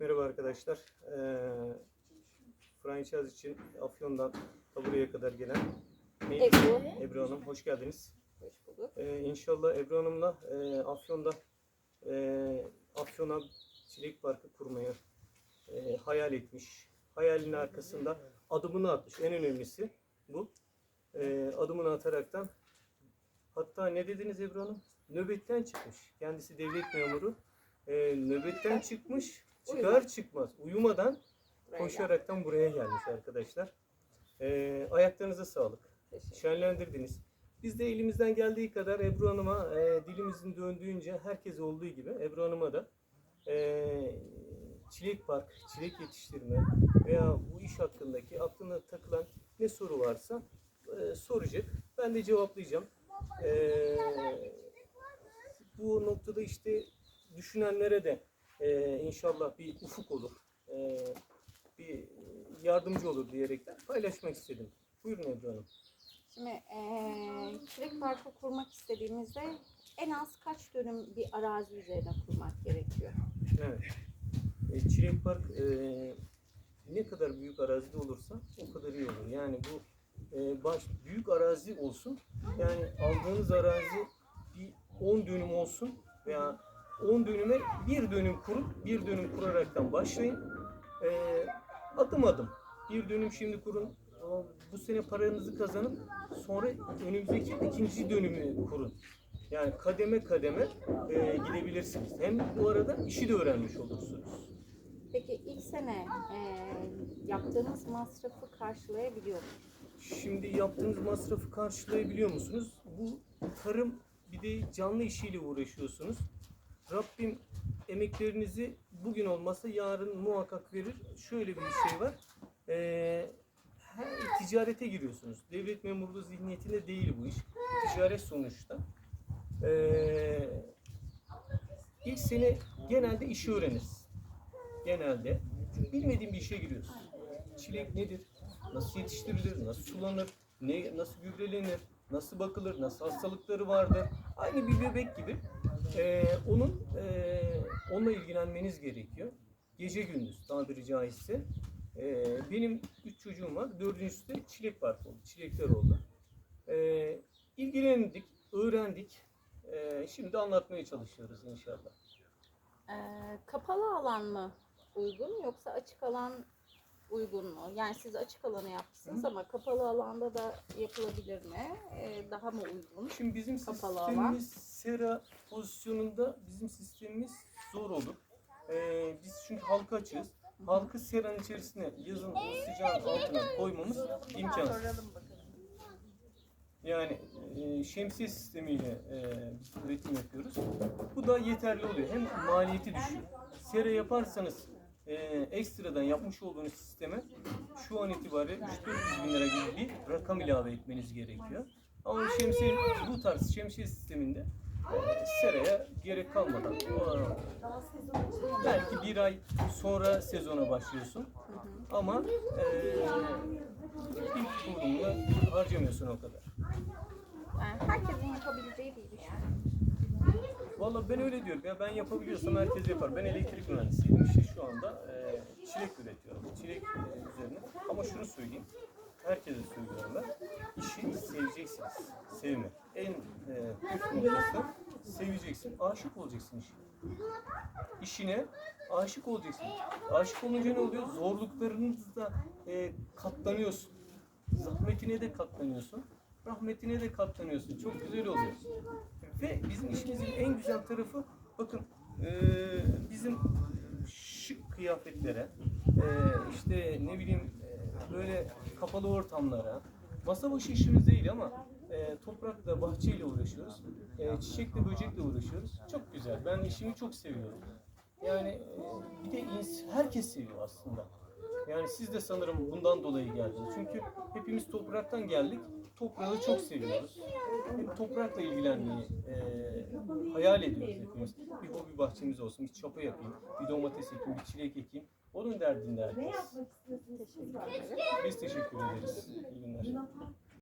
Merhaba arkadaşlar. Ee, franchise için Afyon'dan ta buraya kadar gelen neydi? Ebru. Ebru Hanım hoş geldiniz. Hoş bulduk. Ee, inşallah Ebru Hanım'la e, Afyon'da e, Afyon'a çilek parkı kurmayı e, hayal etmiş. Hayalinin arkasında adımını atmış. En önemlisi bu. E, adımını ataraktan hatta ne dediniz Ebru Hanım? Nöbetten çıkmış. Kendisi devlet memuru. E, nöbetten çıkmış. Çıkar çıkmaz uyumadan Buraya koşaraktan buraya gelmiş arkadaşlar. E, ayaklarınıza sağlık şenlendirdiniz. Biz de elimizden geldiği kadar Ebru Hanım'a e, dilimizin döndüğünce herkes olduğu gibi Ebru Hanım'a da e, çilek park, çilek yetiştirme veya bu iş hakkındaki aklına takılan ne soru varsa e, soracak. Ben de cevaplayacağım. E, bu noktada işte düşünenlere de e, inşallah bir ufuk olur. E, bir yardımcı olur diyerekten paylaşmak istedim. Buyurun Ebru Hanım. Şimdi eee çilek parkı kurmak istediğimizde en az kaç dönüm bir arazi üzerine kurmak gerekiyor? Evet. E, Çilek Park e, ne kadar büyük arazide olursa o kadar iyi olur. Yani bu e, baş büyük arazi olsun. Yani aldığınız arazi bir 10 dönüm olsun veya 10 dönüme bir dönüm kurup bir dönüm kuraraktan başlayın. E, adım adım. Bir dönüm şimdi kurun. Bu sene paranızı kazanıp sonra önümüzdeki ikinci dönümü kurun. Yani kademe kademe e, gidebilirsiniz. Hem bu arada işi de öğrenmiş olursunuz. Peki ilk sene eee yaptığımız masrafı karşılayabiliyor mu? Şimdi yaptığınız masrafı karşılayabiliyor musunuz? Bu tarım bir de canlı işiyle uğraşıyorsunuz. Rabbim emeklerinizi bugün olmasa yarın muhakkak verir. Şöyle bir şey var. Ee, her ticarete giriyorsunuz. Devlet memurluğu zihniyetinde değil bu iş. Ticaret sonuçta. Ee, ilk sene genelde işi öğreniriz. Genelde. Çünkü bilmediğin bir işe giriyorsun. Çilek nedir? Nasıl yetiştirilir? Nasıl sulanır? Ne, nasıl gübrelenir? Nasıl bakılır? Nasıl hastalıkları vardır? Aynı bir bebek gibi. Ee, onun ee, onunla ilgilenmeniz gerekiyor. Gece gündüz tabiri caizse. Ee, benim üç çocuğum var. Dördüncüsü de çilek parkı oldu. Çilekler oldu. Ee, ilgilendik, öğrendik. Ee, şimdi anlatmaya çalışıyoruz inşallah. Eee, kapalı alan mı uygun yoksa açık alan uygun mu? Yani siz açık alanı yapmışsınız ama kapalı alanda da yapılabilir mi? Eee, daha mı uygun? Şimdi bizim Kapalı sistemimiz sera pozisyonunda bizim sistemimiz zor olur. Ee, biz çünkü halka açığız. Halkı seranın içerisine yazın sıcağın altına koymamız imkansız. Yani e, şemsiye sistemiyle e, üretim yapıyoruz. Bu da yeterli oluyor. Hem maliyeti düşüyor. Sera yaparsanız e, ekstradan yapmış olduğunuz sisteme şu an itibariyle 3-400 bin lira gibi bir rakam ilave etmeniz gerekiyor. Ama şemsiye, bu tarz şemsiye sisteminde e, seraya gerek kalmadan o- belki bir ay sonra sezona başlıyorsun. Ama e, ilk kurumda harcamıyorsun o kadar. Herkesin yapabileceği bir iş. Vallahi ben öyle diyorum ya ben yapabiliyorsam herkes yapar. Ben elektrik mühendisiyim işte şu anda e, çilek üretiyorum. Çilek e, üzerine. Ama şunu söyleyeyim. Herkese söylüyorum ben. İşi seveceksiniz. Sevme. En e, püf noktası seveceksin. Aşık olacaksın işe. İşine aşık olacaksın. Aşık olunca ne oluyor? Zorluklarınızda e, katlanıyorsun. Zahmetine de katlanıyorsun. Rahmetine de katlanıyorsun. Çok güzel oluyor. Ve bizim işimizin en güzel tarafı bakın eee, bizim şık kıyafetlere eee, işte ne bileyim eee, böyle kapalı ortamlara masa başı işimiz değil ama eee, toprakla bahçeyle uğraşıyoruz. Eee, çiçekle böcekle uğraşıyoruz. Çok güzel. Ben işimi çok seviyorum. Yani eee, bir de herkes seviyor aslında. Yani siz de sanırım bundan dolayı geldiniz. Çünkü hepimiz topraktan geldik. Toprağı çok seviyoruz. Hep toprakla ilgilenmeyi e, hayal ediyoruz hepimiz. Bir hobi bahçemiz olsun, bir çapa yapayım, bir domates ekeyim, bir çilek ekeyim. Onun. Teşekkür ederim. Biz teşekkür ederiz. İyi günler.